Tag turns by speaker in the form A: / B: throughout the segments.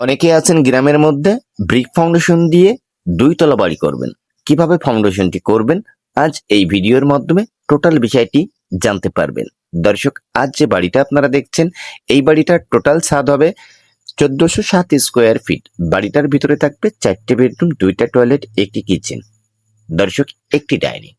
A: অনেকে আছেন গ্রামের মধ্যে, ব্রিক ফাউন্ডেশন দিয়ে দুই তলা বাড়ি করবেন। কীভাবে ফাউন্ডেশনটি করবেন, আজ এই ভিডিওর মাধ্যমে টোটাল বিষয়টি জানতে পারবেন। দর্শক, আজ যে বাড়িটা আপনারা দেখছেন, এই বাড়িটার টোটাল ছাদ হবে চোদ্দশো সাত স্কোয়ার ফিট বাড়িটার ভিতরে থাকবে চারটে বেডরুম দুইটা টয়লেট একটি কিচেন দর্শক, একটি ডাইনিং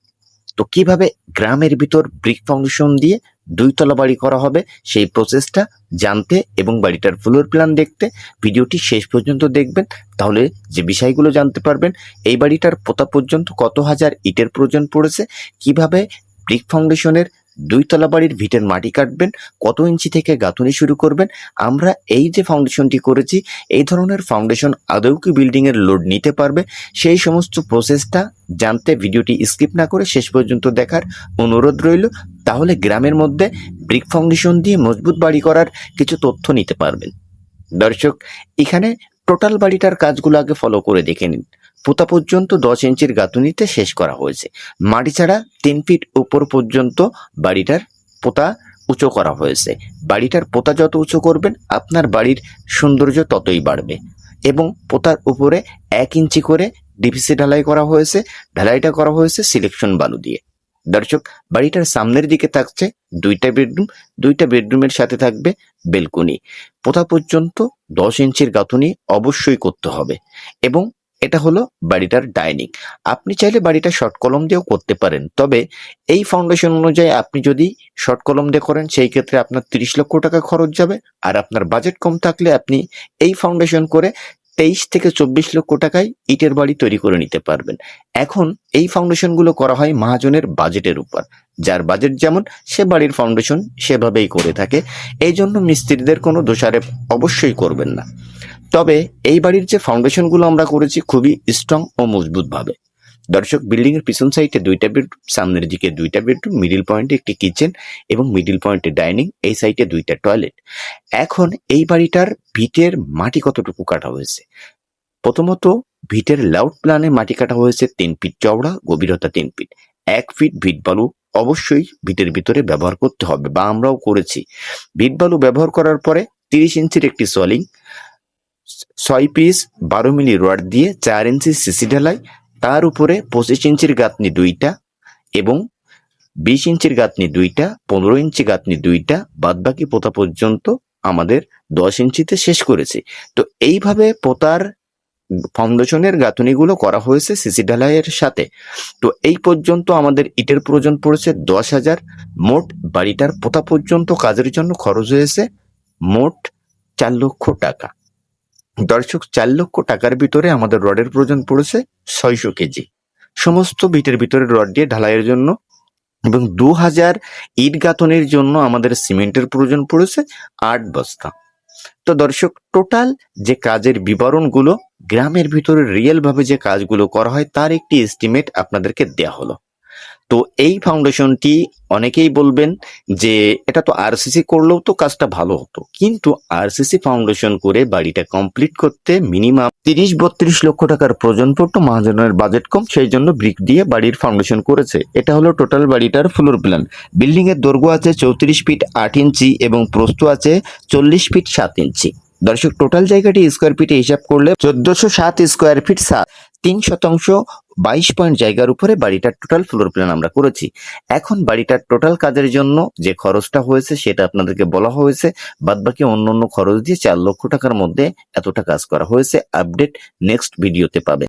A: তো কীভাবে গ্রামের ভিতর ব্রিক ফাউন্ডেশন দিয়ে দুই তলা বাড়ি করা হবে সেই প্রসেসটা জানতে এবং বাড়িটার ফ্লোর প্ল্যান দেখতে ভিডিওটি শেষ পর্যন্ত দেখবেন। তাহলে যে বিষয়গুলো জানতে পারবেন, এই বাড়িটার পোতা পর্যন্ত কত হাজার ইটের প্রয়োজন পড়েছে, কীভাবে ব্রিক ফাউন্ডেশনের দুই তলা বাড়ির ভিটের মাটি কাটবেন, কত ইঞ্চি থেকে গাঁথুনি শুরু করবেন, আমরা এই যে ফাউন্ডেশনটি করেছি, এই ধরনের ফাউন্ডেশন আদৌ কি বিল্ডিং এর লোড নিতে পারবে? সেই সমস্ত প্রসেসটা জানতে ভিডিওটি স্কিপ না করে শেষ পর্যন্ত দেখার অনুরোধ রইল। তাহলে গ্রামের মধ্যে ব্রিক ফাউন্ডেশন দিয়ে মজবুত বাড়ি করার কিছু তথ্য নিতে পারবেন। দর্শক, এখানে টোটাল বাড়িটার কাজগুলো আগে ফলো করে দেখে নিন। পোতা পর্যন্ত দশ ইঞ্চির গাঁথুনিতে শেষ করা হয়েছে। মাটি ছাড়া তিন ফিট উপর পর্যন্ত বাড়িটার পোতা উঁচু করা হয়েছে। বাড়িটার পোতা যত উঁচু করবেন, আপনার বাড়ির সৌন্দর্য ততই বাড়বে। এবং পোতার উপরে এক ইঞ্চি করে ডিভিসি ঢালাই করা হয়েছে, ঢালাইটা করা হয়েছে সিলেকশন বালু দিয়ে। দর্শক, বাড়িটার সামনের দিকে থাকছে দুইটা বেডরুম, দুইটা বেডরুমের সাথে থাকবে বেলকনি। পোতা পর্যন্ত দশ ইঞ্চির গাঁথুনি অবশ্যই করতে হবে। এবং এটা হলো বাড়িটার ডাইনিং। আপনি চাইলে বাড়িটা শর্ট কলম দিয়েও করতে পারেন, তবে এই ফাউন্ডেশন অনুযায়ী আপনি যদি শর্ট কলম দিয়ে করেন, সেই ক্ষেত্রে আপনার তিরিশ লক্ষ টাকা খরচ যাবে, আর আপনার বাজেট কম থাকলে আপনি এই ফাউন্ডেশন করে তেইশ থেকে চব্বিশ লক্ষ টাকায় ইটের বাড়ি তৈরি করে নিতে পারবেন। এখন এই ফাউন্ডেশনগুলো করা হয় মহাজনের বাজেটের উপর। যার বাজেট যেমন, সে বাড়ির ফাউন্ডেশন সেভাবেই করে থাকে। এই জন্য মিস্ত্রিদের কোনো দোষারোপ অবশ্যই করবেন না। তবে এই বাড়ির যে ফাউন্ডেশনগুলো আমরা করেছি খুবই স্ট্রং ও মজবুত ভাবে দর্শক বিল্ডিং এর পিছন সাইডে দুইটা বেডরুম সামনের দিকে দুইটা বেডরুম মিডিল পয়েন্টে একটি কিচেন এবং মিডিল পয়েন্টে ডাইনিং এই সাইডে দুইটা টয়লেট এখন এই বাড়িটার ভিটের মাটি কতটুকু কাটা হয়েছে? প্রথমত, ভিটের লাউড প্ল্যানে মাটি কাটা হয়েছে তিন ফিট চওড়া, গভীরতা তিন ফিট এক ফিট ভিট বালু অবশ্যই ভিটের ভিতরে ব্যবহার করতে হবে বা আমরাও করেছি। ভিট বালু ব্যবহার করার পরে তিরিশ ইঞ্চির একটি সলিং ছয় পিস বারো মিলি রড দিয়ে চার ইঞ্চি সিসি ঢালাই, তার উপরে পঁচিশ ইঞ্চির গাঁথনি দুইটা এবং বিশ ইঞ্চির গাঁথনি দুইটা, পনেরো ইঞ্চি গাঁথনি দুইটা, বাদবাকি পোতা পর্যন্ত আমাদের দশ ইঞ্চিতে শেষ করেছি। তো এইভাবে পোতার ফাউন্ডেশনের গাঁথনিগুলো করা হয়েছে সিসি ঢালাইয়ের সাথে। তো এই পর্যন্ত আমাদের ইটের প্রয়োজন পড়েছে দশ হাজার। মোট বাড়িটার পোতা পর্যন্ত কাজের জন্য খরচ হয়েছে মোট চার লক্ষ টাকা। দর্শক, চার লক্ষ টাকার ভিতরে আমাদের রডের প্রয়োজন পড়েছে ছয়শো কেজি। সমস্ত বিটের ভিতরে রড দিয়ে ঢালাইয়ের জন্য এবং দু হাজার ইট গাঁথনের জন্য আমাদের সিমেন্টের প্রয়োজন পড়েছে আট বস্তা। তো দর্শক, টোটাল যে কাজের বিবরণগুলো, গ্রামের ভিতরে রিয়েল ভাবে যে কাজগুলো করা হয়, তার একটি এস্টিমেট আপনাদেরকে দেয়া হলো। তো এই ফাউন্ডেশনটি অনেকেই বলবেন যে এটা তো আরসিসি করলেও তো কাজটা ভালো হতো। কিন্তু আরসিসি ফাউন্ডেশন করে বাড়িটা কমপ্লিট করতে মিনিমাম তিরিশ বত্রিশ লক্ষ টাকার প্রয়োজন পড়তো, মহাজনের বাজেট কম, সেই জন্য ব্রিক দিয়ে বাড়ির ফাউন্ডেশন করেছে। এটা হলো টোটাল বাড়িটার ফ্লোর প্ল্যান বিল্ডিং এর দৈর্ঘ্য আছে চৌত্রিশ ফিট আট ইঞ্চি এবং প্রস্থ আছে চল্লিশ ফিট সাত ইঞ্চি। দর্শক টোটাল জায়গাটি স্কোয়ার ফিটে হিসাব করলে চোদ্দশো সাত স্কোয়ার ফিট সাত। তিন শতাংশ, বাইশ পয়েন্ট জায়গার উপরে বাড়িটার টোটাল ফ্লোর প্ল্যান আমরা করেছি। এখন বাড়িটার টোটাল কাজের জন্য যে খরচটা হয়েছে সেটা আপনাদেরকে বলা হয়েছে, বাদবাকি অন্য অন্য খরচ দিয়ে চার লক্ষ টাকার মধ্যে এতটা কাজ করা হয়েছে। আপডেট নেক্সট ভিডিওতে পাবে